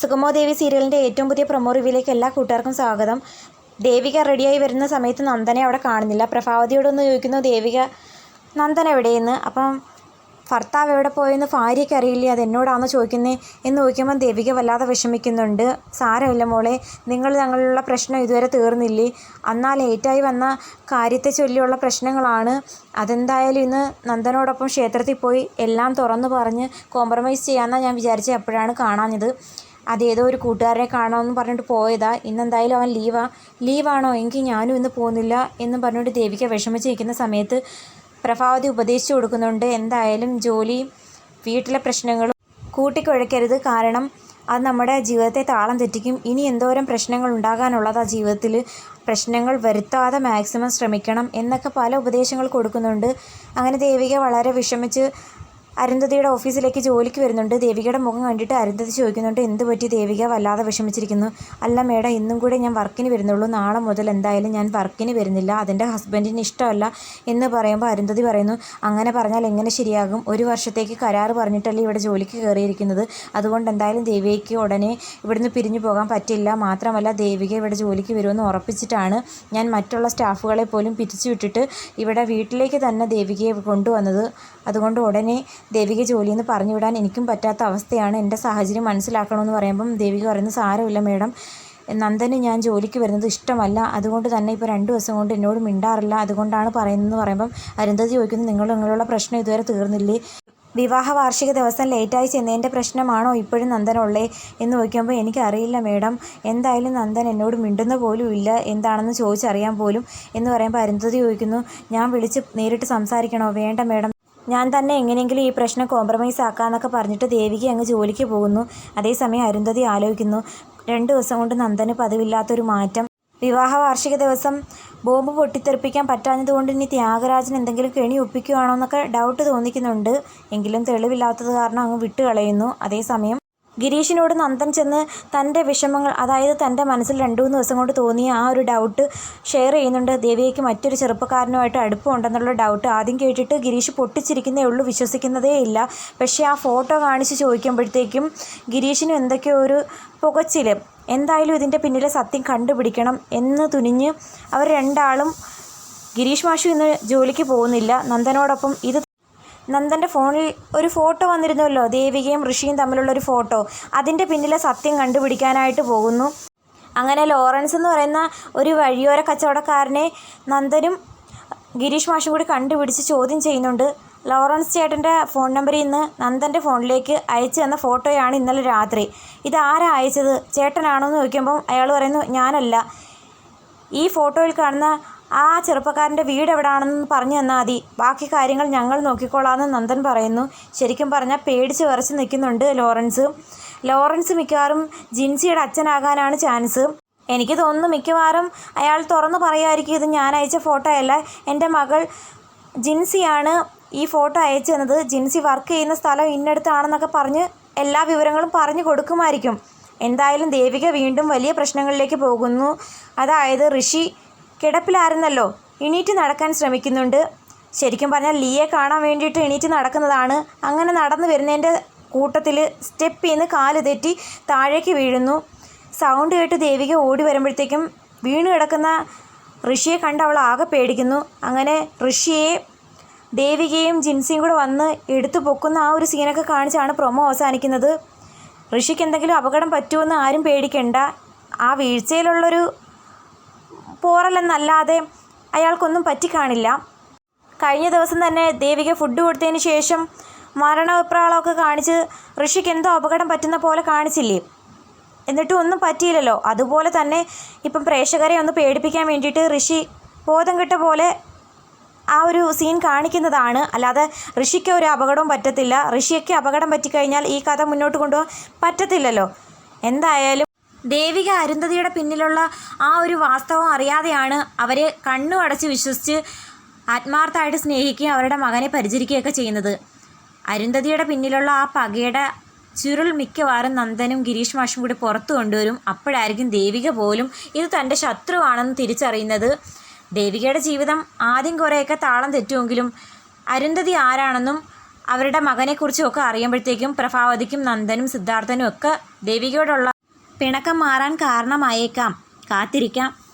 സുഗമോ ദേവി സീരിയലിന്റെ ഏറ്റവും പുതിയ പ്രൊമോ റിവ്യൂലേക്ക് എല്ലാ കൂട്ടുകാർക്കും സ്വാഗതം. ദേവിക റെഡിയായി വരുന്ന സമയത്ത് നന്ദനെ അവിടെ കാണുന്നില്ല. പ്രഭാവതിയോടൊന്ന് ചോദിക്കുന്നു ദേവിക നന്ദൻ എവിടെയെന്ന്? അപ്പം ഭർത്താവ് എവിടെ പോയെന്ന് ഭാര്യയ്ക്ക് അറിയില്ല. അത് എന്നോടാണെന്ന് ചോദിക്കുന്നത് എന്ന് ചോദിക്കുമ്പോൾ ദേവിക വല്ലാതെ വിഷമിക്കുന്നുണ്ട്. സാരമില്ല മോളെ നിങ്ങൾ തങ്ങളുള്ള പ്രശ്നം ഇതുവരെ തീർന്നില്ലേ? അന്നാ ലേറ്റായി വന്ന കാര്യത്തെ ചൊല്ലിയുള്ള പ്രശ്നങ്ങളാണ്. അതെന്തായാലും ഇന്ന് നന്ദനോടൊപ്പം ക്ഷേത്രത്തിൽ പോയി എല്ലാം തുറന്നു പറഞ്ഞ് കോംപ്രമൈസ് ചെയ്യാമെന്നാണ് ഞാൻ വിചാരിച്ചത്. എപ്പോഴാണ് കാണാഞ്ഞത്? അതേതോ ഒരു കൂട്ടുകാരനെ കാണാമെന്ന് പറഞ്ഞിട്ട് പോയതാ. ഇന്നെന്തായാലും അവൻ ലീവാ. ലീവാണോ? എങ്കിൽ ഞാനും ഇന്ന് പോകുന്നില്ല എന്ന് പറഞ്ഞുകൊണ്ട് ദേവിക വിഷമിച്ച് നിൽക്കുന്ന സമയത്ത് പ്രഭാവതി ഉപദേശിച്ചു കൊടുക്കുന്നുണ്ട്. എന്തായാലും ജോലി വീട്ടിലെ പ്രശ്നങ്ങളും കൂട്ടിക്കുഴക്കരുത്. കാരണം അത് നമ്മുടെ ജീവിതത്തെ താളം തെറ്റിക്കും. ഇനി എന്തോരം പ്രശ്നങ്ങൾ ഉണ്ടാകാനുള്ളതാ ജീവിതത്തിൽ. പ്രശ്നങ്ങൾ വരുത്താതെ മാക്സിമം ശ്രമിക്കണം എന്നൊക്കെ പല ഉപദേശങ്ങൾ കൊടുക്കുന്നുണ്ട്. അങ്ങനെ ദേവിക വളരെ വിഷമിച്ച് അരുന്ധതിയുടെ ഓഫീസിലേക്ക് ജോലിക്ക് വരുന്നുണ്ട്. ദേവികയുടെ മുഖം കണ്ടിട്ട് അരുന്ധതി ചോദിക്കുന്നുണ്ട് എന്ത് പറ്റി? ദേവിക വല്ലാതെ വിഷമിച്ചിരിക്കുന്നു. അല്ല മേഡം ഇന്നും കൂടെ ഞാൻ വർക്കിന് വരുന്നുള്ളൂ. നാളെ മുതൽ എന്തായാലും ഞാൻ വർക്കിന് വരുന്നില്ല. അതിന്റെ ഹസ്ബൻഡിന് ഇഷ്ടമല്ല എന്ന് പറയുമ്പോൾ അരുന്ധതി പറയുന്നു അങ്ങനെ പറഞ്ഞാൽ എങ്ങനെ ശരിയാകും? ഒരു വർഷത്തേക്ക് കരാർ പറഞ്ഞിട്ടല്ലേ ഇവിടെ ജോലിക്ക് കയറിയിരിക്കുന്നത്? അതുകൊണ്ട് എന്തായാലും ദേവികയ്ക്ക് ഉടനെ ഇവിടുന്ന് പിരിഞ്ഞു പോകാൻ പറ്റില്ല. മാത്രമല്ല ദേവിക ഇവിടെ ജോലിക്ക് വരുമെന്ന് ഉറപ്പിച്ചിട്ടാണ് ഞാൻ മറ്റുള്ള സ്റ്റാഫുകളെ പോലും പിരിച്ചു വിട്ടിട്ട് ഇവിടെ വീട്ടിലേക്ക് തന്നെ ദേവികയെ കൊണ്ടുവന്നത്. അതുകൊണ്ട് ഉടനെ ദേവിക ജോലിയെന്ന് പറഞ്ഞു വിടാൻ എനിക്കും പറ്റാത്ത അവസ്ഥയാണ് എന്റെ സാഹചര്യം മനസ്സിലാക്കണമെന്ന് പറയുമ്പം ദേവിക പറയുന്നത് സാരമില്ല മേഡം. നന്ദന് ഞാൻ ജോലിക്ക് വരുന്നത് ഇഷ്ടമല്ല. അതുകൊണ്ട് തന്നെ ഇപ്പോൾ രണ്ട് ദിവസം കൊണ്ട് എന്നോട് മിണ്ടാറില്ല. അതുകൊണ്ടാണ് പറയുന്നതെന്ന് പറയുമ്പം അരുന്ധതി ചോദിക്കുന്നത് നിങ്ങൾ നിങ്ങളുള്ള പ്രശ്നം ഇതുവരെ തീർന്നില്ലേ? വിവാഹ വാർഷിക ദിവസം ലേറ്റായി ചെന്നതിന്റെ പ്രശ്നമാണോ ഇപ്പോഴും നന്ദനുള്ളേ? എന്ന് ചോദിക്കുമ്പോൾ എനിക്കറിയില്ല മേഡം. എന്തായാലും നന്ദൻ എന്നോട് മിണ്ടുന്ന പോലും ഇല്ല. എന്താണെന്ന് ചോദിച്ചറിയാൻ പോലും. എന്ന് പറയുമ്പോൾ അരുന്ധതി ചോദിക്കുന്നു ഞാൻ വിളിച്ച് നേരിട്ട് സംസാരിക്കണോ? വേണ്ട മേഡം. ഞാൻ തന്നെ എങ്ങനെയെങ്കിലും ഈ പ്രശ്നം കോംപ്രമൈസ് ആക്കാമെന്നൊക്കെ പറഞ്ഞിട്ട് ദേവിക അങ്ങ് ജോലിക്ക് പോകുന്നു. അതേസമയം അരുന്ധതി ആലോചിക്കുന്നു. രണ്ട് ദിവസം കൊണ്ട് നന്ദന് പതിവില്ലാത്തൊരു മാറ്റം. വിവാഹ വാർഷിക ദിവസം ബോംബ് പൊട്ടിത്തെറിപ്പിക്കാൻ പറ്റാഞ്ഞതുകൊണ്ട് ഇനി ത്യാഗരാജൻ എന്തെങ്കിലും കെണി ഒപ്പിക്കുകയാണോ എന്നൊക്കെ ഡൗട്ട് തോന്നിക്കുന്നുണ്ട്. എങ്കിലും തെളിവില്ലാത്തത് കാരണം അങ്ങ് വിട്ടുകളയുന്നു. അതേസമയം ഗിരീഷിനോട് നന്ദൻ ചെന്ന് തന്റെ വിഷമങ്ങൾ അതായത് തന്റെ മനസ്സിൽ രണ്ടു മൂന്ന് ദിവസം കൊണ്ട് തോന്നിയ ആ ഒരു ഡൗട്ട് ഷെയർ ചെയ്യുന്നുണ്ട്. ദേവികയ്ക്ക് മറ്റൊരു ചെറുപ്പക്കാരനുമായിട്ട് അടുപ്പമുണ്ടെന്നുള്ള ഡൗട്ട് ആദ്യം കേട്ടിട്ട് ഗിരീഷ് പൊട്ടിച്ചിരിക്കുന്നേ ഉള്ളൂ വിശ്വസിക്കുന്നതേ ഇല്ല. പക്ഷേ ആ ഫോട്ടോ കാണിച്ച് ചോദിക്കുമ്പോഴത്തേക്കും ഗിരീഷിനും എന്തൊക്കെയോ ഒരു പുകച്ചിൽ എന്തായാലും ഇതിന്റെ പിന്നിലെ സത്യം കണ്ടുപിടിക്കണം എന്ന് തുനിഞ്ഞ് അവർ രണ്ടാളും ഗിരീഷ് മാഷു ഇന്ന് ജോലിക്ക് പോകുന്നില്ല. നന്ദനോടൊപ്പം ഇത് നന്ദന്റെ ഫോണിൽ ഒരു ഫോട്ടോ വന്നിരുന്നല്ലോ ദേവികയും ഋഷിയും തമ്മിലുള്ള ഒരു ഫോട്ടോ. അതിന്റെ പിന്നിലെ സത്യം കണ്ടുപിടിക്കാനായിട്ട് പോകുന്നു. അങ്ങനെ ലോറൻസ് എന്ന് പറയുന്ന ഒരു വഴിയോര കച്ചവടക്കാരനെ നന്ദനും ഗിരീഷ് മാഷും കൂടി കണ്ടുപിടിച്ച് ചോദ്യം ചെയ്യുന്നുണ്ട്. ലോറൻസ് ചേട്ടന്റെ ഫോൺ നമ്പറിൽ നിന്ന് നന്ദന്റെ ഫോണിലേക്ക് അയച്ചു തന്ന ഫോട്ടോയാണ് ഇന്നലെ രാത്രി. ഇത് ആരാ അയച്ചത്? ചേട്ടനാണോ എന്ന് ചോദിക്കുമ്പം അയാൾ പറയുന്നു ഞാനല്ല. ഈ ഫോട്ടോയിൽ കാണുന്ന ആ ചെറുപ്പക്കാരന്റെ വീട് എവിടെയാണെന്ന് പറഞ്ഞു തന്നാൽ മതി. ബാക്കി കാര്യങ്ങൾ ഞങ്ങൾ നോക്കിക്കോളാമെന്ന് നന്ദൻ പറയുന്നു. ശരിക്കും പറഞ്ഞാൽ പേടിച്ച് വിറച്ച് നിൽക്കുന്നുണ്ട് ലോറൻസ്. ലോറൻസ് മിക്കവാറും ജിൻസിയുടെ അച്ഛനാകാനാണ് ചാൻസ്. എനിക്ക് തോന്നുന്നു മിക്കവാറും അയാൾ തുറന്നു പറയുമായിരിക്കും ഇത് ഞാൻ അയച്ച ഫോട്ടോ അല്ല. എന്റെ മകൾ ജിൻസിയാണ് ഈ ഫോട്ടോ അയച്ചു തന്നത്. ജിൻസി വർക്ക് ചെയ്യുന്ന സ്ഥലം ഇന്നടുത്താണെന്നൊക്കെ പറഞ്ഞ് എല്ലാ വിവരങ്ങളും പറഞ്ഞു കൊടുക്കുമായിരിക്കും. എന്തായാലും ദേവിക വീണ്ടും വലിയ പ്രശ്നങ്ങളിലേക്ക് പോകുന്നു. അതായത് ഋഷി കിടപ്പിലായിരുന്നല്ലോ. എണീറ്റ് നടക്കാൻ ശ്രമിക്കുന്നുണ്ട്. ശരിക്കും പറഞ്ഞാൽ ലീയെ കാണാൻ വേണ്ടിയിട്ട് എണീറ്റ് നടക്കുന്നതാണ്. അങ്ങനെ നടന്നു വരുന്നതിന്റെ കൂട്ടത്തിൽ സ്റ്റെപ്പ് ചെയ്യുന്ന കാൽ തെറ്റി താഴേക്ക് വീഴുന്നു. സൗണ്ട് കേട്ട് ദേവിക ഓടി വരുമ്പോഴത്തേക്കും വീണ് കിടക്കുന്ന ഋഷിയെ കണ്ട് അവൾ ആകെ പേടിക്കുന്നു. അങ്ങനെ ഋഷിയെ ദേവികയും ജിൻസിയും കൂടെ വന്ന് എടുത്തു പൊക്കുന്ന ആ ഒരു സീനൊക്കെ കാണിച്ചാണ് പ്രൊമോ അവസാനിക്കുന്നത്. ഋഷിക്ക് എന്തെങ്കിലും അപകടം പറ്റുമെന്ന് ആരും പേടിക്കണ്ട. ആ വീഴ്ചയിലുള്ളൊരു പോറലെന്നല്ലാതെ അയാൾക്കൊന്നും പറ്റിക്കാണില്ല. കഴിഞ്ഞ ദിവസം തന്നെ ദേവിക ഫുഡ് കൊടുത്തതിന് ശേഷം മരണവിപ്രാളമൊക്കെ കാണിച്ച് ഋഷിക്ക് എന്തോ അപകടം പറ്റുന്ന പോലെ കാണിച്ചില്ലേ? എന്നിട്ടും ഒന്നും പറ്റിയില്ലല്ലോ. അതുപോലെ തന്നെ ഇപ്പം പ്രേക്ഷകരെ ഒന്ന് പേടിപ്പിക്കാൻ വേണ്ടിയിട്ട് ഋഷി ബോധം കിട്ട പോലെ ആ ഒരു സീൻ കാണിക്കുന്നതാണ്. അല്ലാതെ ഋഷിക്ക് ഒരു അപകടവും പറ്റത്തില്ല. ഋഷിയൊക്കെ അപകടം പറ്റിക്കഴിഞ്ഞാൽ ഈ കഥ മുന്നോട്ട് കൊണ്ടുപോകാൻ പറ്റത്തില്ലല്ലോ. എന്തായാലും ദേവിക അരുന്ധതിയുടെ പിന്നിലുള്ള ആ ഒരു വാസ്തവം അറിയാതെയാണ് അവരെ കണ്ണു അടച്ച് വിശ്വസിച്ച് ആത്മാർത്ഥമായിട്ട് സ്നേഹിക്കുകയും അവരുടെ മകനെ പരിചരിക്കുകയൊക്കെ ചെയ്യുന്നത്. അരുന്ധതിയുടെ പിന്നിലുള്ള ആ പകയുടെ ചുരുൾ മിക്കവാറും നന്ദനും ഗിരീഷ് മാഷും കൂടി പുറത്തു കൊണ്ടുവരും. അപ്പോഴായിരിക്കും ദേവിക പോലും ഇത് തന്റെ ശത്രുവാണെന്ന് തിരിച്ചറിയുന്നത്. ദേവികയുടെ ജീവിതം ആദ്യം കുറേയൊക്കെ താളം തെറ്റുമെങ്കിലും അരുന്ധതി ആരാണെന്നും അവരുടെ മകനെക്കുറിച്ചും ഒക്കെ അറിയുമ്പോഴത്തേക്കും പ്രഭാവതിക്കും നന്ദനും സിദ്ധാർത്ഥനും ഒക്കെ ദേവികയോടുള്ള പിണക്കം മാറാൻ കാരണമായേക്കാം. കാത്തിരിക്കാം.